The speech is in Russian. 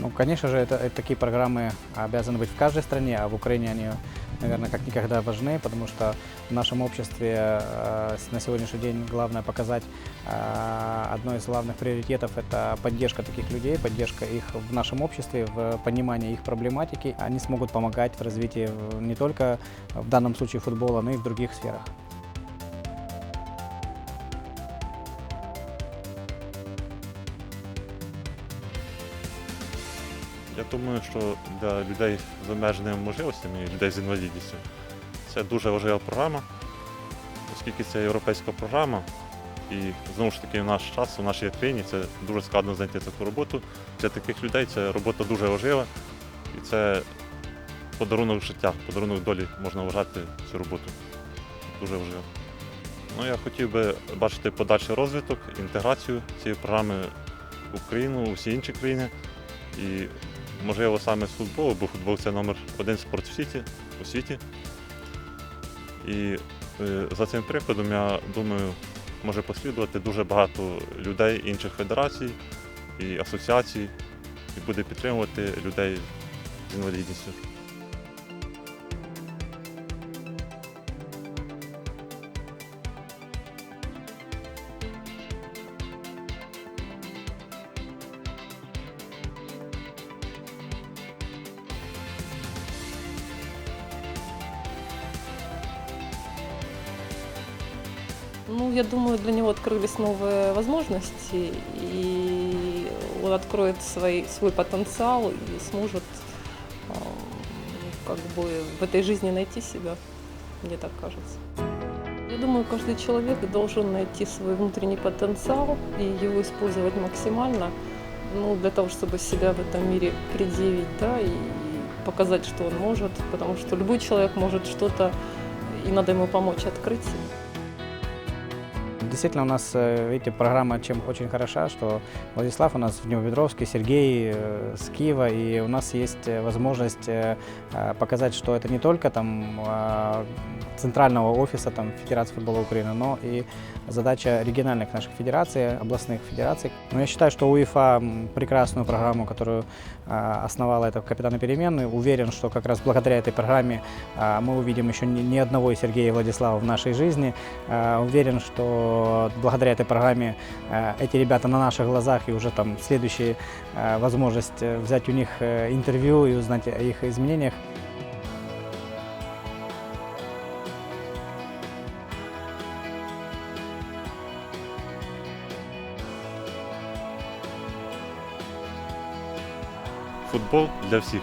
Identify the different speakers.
Speaker 1: Ну, конечно же, это, это такие программы обязаны быть в каждой стране, а в Украине они, наверное, как никогда важны, потому что в нашем обществе э, на сегодняшний день главное показать э, одно из главных приоритетов – это поддержка таких людей, поддержка их в нашем обществе, в понимании их проблематики. Они смогут помогать в развитии не только в данном случае футбола, но и в других сферах.
Speaker 2: Я думаю, що для людей з обмеженими можливостями людей з інвалідністю це дуже важлива програма, оскільки це європейська програма. І знову ж таки в наш час, у нашій країні це дуже складно знайти таку роботу. Для таких людей ця робота дуже важлива і це подарунок життя, подарунок долі можна вважати цю роботу. Дуже важливо. Ну, я хотів би бачити подальший розвиток, інтеграцію цієї програми в Україну, у всі інші країни. І можливо саме з футболу, бо футбол це номер один спорт в світі, у світі. І е, за цим прикладом, я думаю, може послідувати дуже багато людей інших федерацій і асоціацій, і буде підтримувати людей з інвалідністю.
Speaker 3: Ну, я думаю, для него открылись новые возможности, и он откроет свой, свой потенциал и сможет ам, как бы в этой жизни найти себя, мне так кажется. Я думаю, каждый человек должен найти свой внутренний потенциал и его использовать максимально, ну, для того, чтобы себя в этом мире предъявить, да, и показать, что он может, потому что любой человек может что-то, и надо ему помочь открыть.
Speaker 1: Действительно, у нас, э, видите, программа чем очень хороша, что Владислав у нас в Днепропетровске, Сергей э, с Киева, и у нас есть э, возможность показать, что это не только там э, центрального офиса там, Федерации футбола Украины, но и задача региональных наших федераций, областных федераций. Но я считаю, что УЕФА прекрасную программу, которую э, основала это капитан перемены, уверен, что как раз благодаря этой программе э, мы увидим еще ни, одного Сергея Владислава в нашей жизни. Уверен, что благодаря этой программе э, эти ребята на наших глазах и уже там следующая э, возможность э, взять у них интервью и узнать о их изменениях.
Speaker 2: Футбол для всіх.